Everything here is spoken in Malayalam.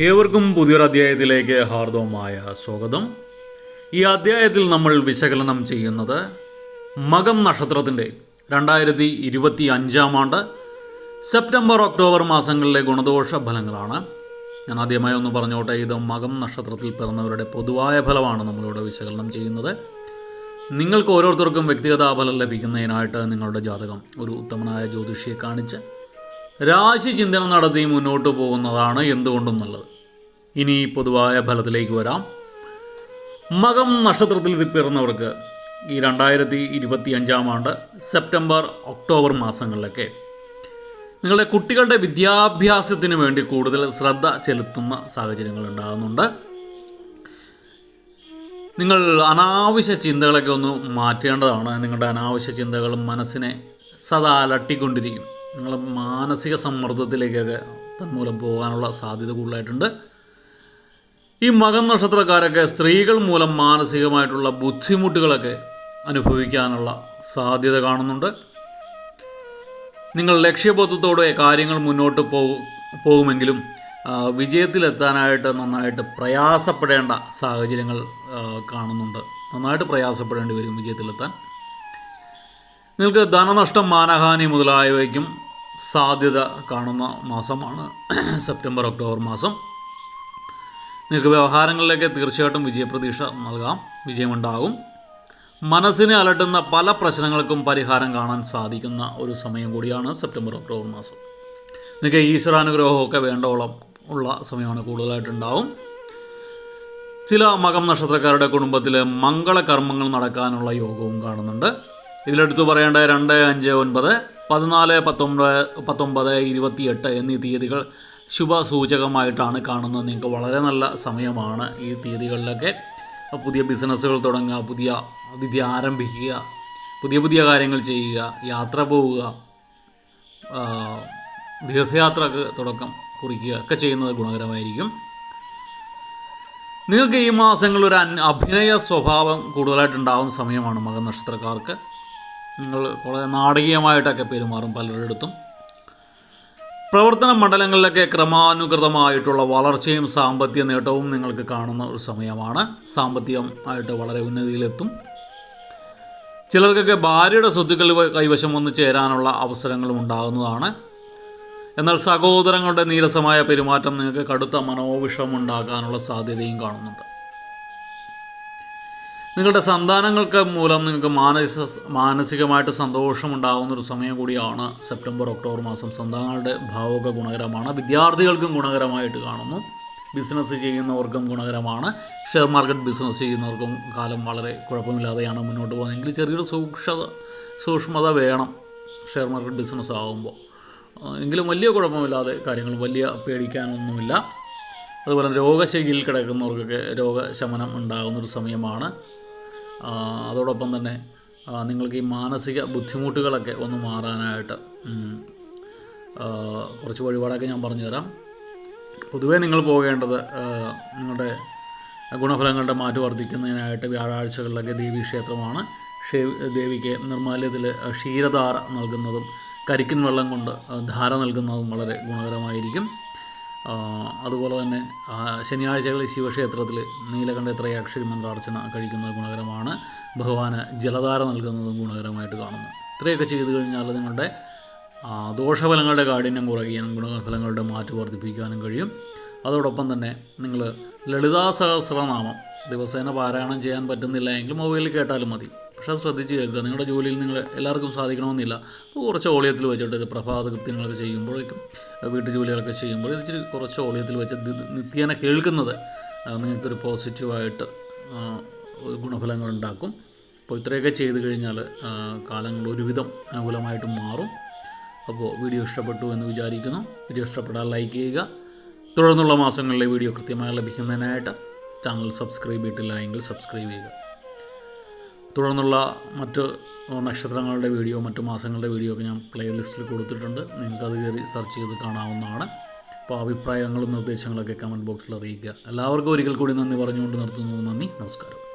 ഏവർക്കും പുതിയൊരു അധ്യായത്തിലേക്ക് ഹാർദവമായ സ്വാഗതം. ഈ അധ്യായത്തിൽ നമ്മൾ വിശകലനം ചെയ്യുന്നത് മകം നക്ഷത്രത്തിന്റെ രണ്ടായിരത്തി ഇരുപത്തി അഞ്ചാം ആണ്ട് സെപ്റ്റംബർ ഒക്ടോബർ മാസങ്ങളിലെ ഗുണദോഷ ഫലങ്ങളാണ്. ഞാൻ ആദ്യമായി ഒന്ന് പറഞ്ഞോട്ടെ ഇത് മകം നക്ഷത്രത്തിൽ പിറന്നവരുടെ പൊതുവായ ഫലമാണ് നമ്മളിവിടെ വിശകലനം ചെയ്യുന്നത്. നിങ്ങൾക്ക് ഓരോരുത്തർക്കും വ്യക്തിഗത ഫലം ലഭിക്കുന്നതിനായിട്ട് നിങ്ങളുടെ ജാതകം ഒരു ഉത്തമനായ ജ്യോതിഷിയെ കാണിച്ച് രാശി ചിന്തനം നടത്തി മുന്നോട്ട് പോകുന്നതാണ് എന്തുകൊണ്ടും നല്ലത് ഇനി പൊതുവായ ഫലത്തിലേക്ക് വരാം. മകം നക്ഷത്രത്തിൽ പിറന്നവർക്ക് ഈ രണ്ടായിരത്തി ഇരുപത്തി അഞ്ചാം ആണ്ട് സെപ്റ്റംബർ ഒക്ടോബർ മാസങ്ങളിലൊക്കെ നിങ്ങളുടെ കുട്ടികളുടെ വിദ്യാഭ്യാസത്തിന് വേണ്ടി കൂടുതൽ ശ്രദ്ധ ചെലുത്തുന്ന സാഹചര്യങ്ങൾ ഉണ്ടാകുന്നുണ്ട്. നിങ്ങൾ അനാവശ്യ ചിന്തകളൊക്കെ ഒന്ന് മാറ്റേണ്ടതാണ്. നിങ്ങളുടെ അനാവശ്യ ചിന്തകളും മനസ്സിനെ സദാ അലട്ടിക്കൊണ്ടിരിക്കും. നിങ്ങൾ മാനസിക സമ്മർദ്ദത്തിലേക്കൊക്കെ തന്മൂലം പോകാനുള്ള സാധ്യത കൂടുതലായിട്ടുണ്ട്. ഈ മകൻ നക്ഷത്രക്കാരൊക്കെ സ്ത്രീകൾ മൂലം മാനസികമായിട്ടുള്ള ബുദ്ധിമുട്ടുകളൊക്കെ അനുഭവിക്കാനുള്ള സാധ്യത കാണുന്നുണ്ട്. നിങ്ങൾ ലക്ഷ്യബോധത്തോടെ കാര്യങ്ങൾ മുന്നോട്ട് പോകും പോകുമെങ്കിലും വിജയത്തിലെത്താനായിട്ട് നന്നായിട്ട് പ്രയാസപ്പെടേണ്ട സാഹചര്യങ്ങൾ കാണുന്നുണ്ട്. നന്നായിട്ട് പ്രയാസപ്പെടേണ്ടി വരും വിജയത്തിലെത്താൻ. നിങ്ങൾക്ക് ധനനഷ്ടം മാനഹാനി മുതലായവയ്ക്കും സാധ്യത കാണുന്ന മാസമാണ് സെപ്റ്റംബർ ഒക്ടോബർ മാസം. നിങ്ങൾക്ക് വ്യവഹാരങ്ങളിലേക്ക് തീർച്ചയായിട്ടും വിജയപ്രതീക്ഷ നൽകാം. വിജയമുണ്ടാകും. മനസ്സിനെ അലട്ടുന്ന പല പ്രശ്നങ്ങൾക്കും പരിഹാരം കാണാൻ സാധിക്കുന്ന ഒരു സമയം കൂടിയാണ് സെപ്റ്റംബർ ഒക്ടോബർ മാസം. നിങ്ങൾക്ക് ഈശ്വരാനുഗ്രഹമൊക്കെ വേണ്ടോളം ഉള്ള സമയമാണ് കൂടുതലായിട്ടുണ്ടാവും. ചില മകം നക്ഷത്രക്കാരുടെ കുടുംബത്തിൽ മംഗളകർമ്മങ്ങൾ നടക്കാനുള്ള യോഗവും കാണുന്നുണ്ട്. ഇതിലെടുത്ത് പറയേണ്ട രണ്ട് അഞ്ച് ഒൻപത്. പതിനാല് പത്തൊമ്പത് പത്തൊമ്പത് ഇരുപത്തിയെട്ട് എന്നീ തീയതികൾ ശുഭസൂചകമായിട്ടാണ് കാണുന്നത്. നിങ്ങൾക്ക് വളരെ നല്ല സമയമാണ് ഈ തീയതികളിലൊക്കെ. പുതിയ ബിസിനസ്സുകൾ തുടങ്ങുക പുതിയ വിദ്യ ആരംഭിക്കുക പുതിയ പുതിയ കാര്യങ്ങൾ ചെയ്യുക യാത്ര പോവുക ദീർഘയാത്ര തുടക്കം കുറിക്കുക ഒക്കെ ചെയ്യുന്നത് ഗുണകരമായിരിക്കും. നിങ്ങൾക്ക് ഈ മാസങ്ങളിൽ ഒരു അഭിനയ സ്വഭാവം കൂടുതലായിട്ടുണ്ടാകുന്ന സമയമാണ് മകൻ നക്ഷത്രക്കാർക്ക് നിങ്ങൾ കുറേ നാടകീയമായിട്ടൊക്കെ പെരുമാറും പലരുടെ അടുത്തും പ്രവർത്തന മണ്ഡലങ്ങളിലൊക്കെ ക്രമാനുഗതമായിട്ടുള്ള വളർച്ചയും സാമ്പത്തിക നേട്ടവും നിങ്ങൾക്ക് കാണുന്ന ഒരു സമയമാണ്. സാമ്പത്തികം ആയിട്ട് വളരെ ഉന്നതിയിലെത്തും. ചിലർക്കൊക്കെ ഭാര്യയുടെ സ്വത്തുക്കൾ കൈവശം വന്ന് ചേരാനുള്ള അവസരങ്ങളും ഉണ്ടാകുന്നതാണ്. എന്നാൽ സഹോദരങ്ങളുടെ നീരസമായ പെരുമാറ്റം നിങ്ങൾക്ക് കടുത്ത മനോവിഷമം ഉണ്ടാക്കാനുള്ള സാധ്യതയും കാണുന്നുണ്ട്. നിങ്ങളുടെ സന്താനങ്ങൾക്ക് മൂലം നിങ്ങൾക്ക് മാനസിക മാനസികമായിട്ട് സന്തോഷമുണ്ടാകുന്ന ഒരു സമയം കൂടിയാണ് സെപ്റ്റംബർ ഒക്ടോബർ മാസം. സന്താനങ്ങളുടെ ഭാവമൊക്കെ ഗുണകരമാണ്. വിദ്യാർത്ഥികൾക്കും ഗുണകരമായിട്ട് കാണുന്നു. ബിസിനസ് ചെയ്യുന്നവർക്കും ഗുണകരമാണ്. ഷെയർ മാർക്കറ്റ് ബിസിനസ് ചെയ്യുന്നവർക്കും കാലം വളരെ കുഴപ്പമില്ലാതെയാണ് മുന്നോട്ട് പോകുന്നതെങ്കിൽ ചെറിയൊരു സൂക്ഷ്മത സൂക്ഷ്മത വേണം ഷെയർ മാർക്കറ്റ് ബിസിനസ് ആകുമ്പോൾ. എങ്കിലും വലിയ കുഴപ്പമില്ലാതെ കാര്യങ്ങൾ വലിയ പേടിക്കാനൊന്നുമില്ല. അതുപോലെ രോഗശൈലിയിൽ കിടക്കുന്നവർക്കൊക്കെ രോഗശമനം ഉണ്ടാകുന്നൊരു സമയമാണ്. അതോടൊപ്പം തന്നെ നിങ്ങൾക്ക് ഈ മാനസിക ബുദ്ധിമുട്ടുകളൊക്കെ ഒന്ന് മാറാനായിട്ട് കുറച്ച് വഴിപാടൊക്കെ ഞാൻ പറഞ്ഞു തരാം പൊതുവേ നിങ്ങൾ പോകേണ്ടത് നിങ്ങളുടെ ഗുണഫലങ്ങളുടെ മാറ്റം വർദ്ധിക്കുന്നതിനായിട്ട് വ്യാഴാഴ്ചകളിലൊക്കെ ദേവീക്ഷേത്രമാണ്. ക്ഷേ- ദേവിക്ക് നിർമ്മാല്യത്തിൽ ക്ഷീരധാര നൽകുന്നതും കരിക്കിൻ വെള്ളം കൊണ്ട് ധാര നൽകുന്നതും വളരെ ഗുണകരമായിരിക്കും. അതുപോലെ തന്നെ ശനിയാഴ്ചകളിൽ ശിവക്ഷേത്രത്തിൽ നീലകണ്ഠ അക്ഷരി മന്ത്രാർച്ചന കഴിക്കുന്നത് ഗുണകരമാണ്. ഭഗവാന് ജലധാര നൽകുന്നതും ഗുണകരമായിട്ട് കാണുന്നു. ഇത്രയൊക്കെ ചെയ്തു കഴിഞ്ഞാൽ നിങ്ങളുടെ ദോഷഫലങ്ങളുടെ കാഠിന്യം കുറയ്ക്കാനും ഗുണഫലങ്ങളുടെ മാറ്റ് വർദ്ധിപ്പിക്കാനും കഴിയും. അതോടൊപ്പം തന്നെ നിങ്ങൾ ലളിതാ സഹസ്രനാമം ദിവസേന പാരായണം ചെയ്യാൻ പറ്റുന്നില്ല എങ്കിൽ മൊബൈലിൽ കേട്ടാലും മതി. പക്ഷേ അത് ശ്രദ്ധിച്ച് കേൾക്കുക. നിങ്ങളുടെ ജോലിയിൽ നിങ്ങൾ എല്ലാവർക്കും സാധിക്കണമെന്നില്ല. അപ്പോൾ കുറച്ച് ഓളിയത്തിൽ വെച്ചിട്ട് ഒരു പ്രഭാത കൃത്യങ്ങളൊക്കെ ചെയ്യുമ്പോഴേക്കും വീട്ടു ജോലികളൊക്കെ ചെയ്യുമ്പോൾ ഇച്ചിരി കുറച്ച് ഓളിയത്തിൽ വെച്ച് നിത്യേന കേൾക്കുന്നത് നിങ്ങൾക്കൊരു പോസിറ്റീവായിട്ട് ഗുണഫലങ്ങൾ ഉണ്ടാക്കും അപ്പോൾ ഇത്രയൊക്കെ ചെയ്ത് കഴിഞ്ഞാൽ കാലങ്ങൾ ഒരുവിധം അനുകൂലമായിട്ട് മാറും. അപ്പോൾ വീഡിയോ ഇഷ്ടപ്പെട്ടു എന്ന് വിചാരിക്കുന്നു. വീഡിയോ ഇഷ്ടപ്പെട്ടാൽ ലൈക്ക് ചെയ്യുക. തുടർന്നുള്ള മാസങ്ങളിലെ വീഡിയോ കൃത്യമായി ലഭിക്കുന്നതിനായിട്ട് ചാനൽ സബ്സ്ക്രൈബ് ചെയ്തിട്ടില്ല എങ്കിൽ സബ്സ്ക്രൈബ് ചെയ്യുക. തുടർന്നുള്ള മറ്റ് നക്ഷത്രങ്ങളുടെ വീഡിയോ മറ്റു മാസങ്ങളുടെ വീഡിയോ ഒക്കെ ഞാൻ പ്ലേലിസ്റ്റിൽ കൊടുത്തിട്ടുണ്ട്. നിങ്ങൾക്കത് കയറി സെർച്ച് ചെയ്ത് കാണാവുന്നതാണ്. അപ്പോൾ അഭിപ്രായങ്ങളും നിർദ്ദേശങ്ങളൊക്കെ കമന്റ് ബോക്സിൽ അറിയിക്കുക. എല്ലാവർക്കും ഒരിക്കൽ കൂടി നന്ദി പറഞ്ഞുകൊണ്ട് നിർത്തുന്നു. നന്ദി നമസ്കാരം.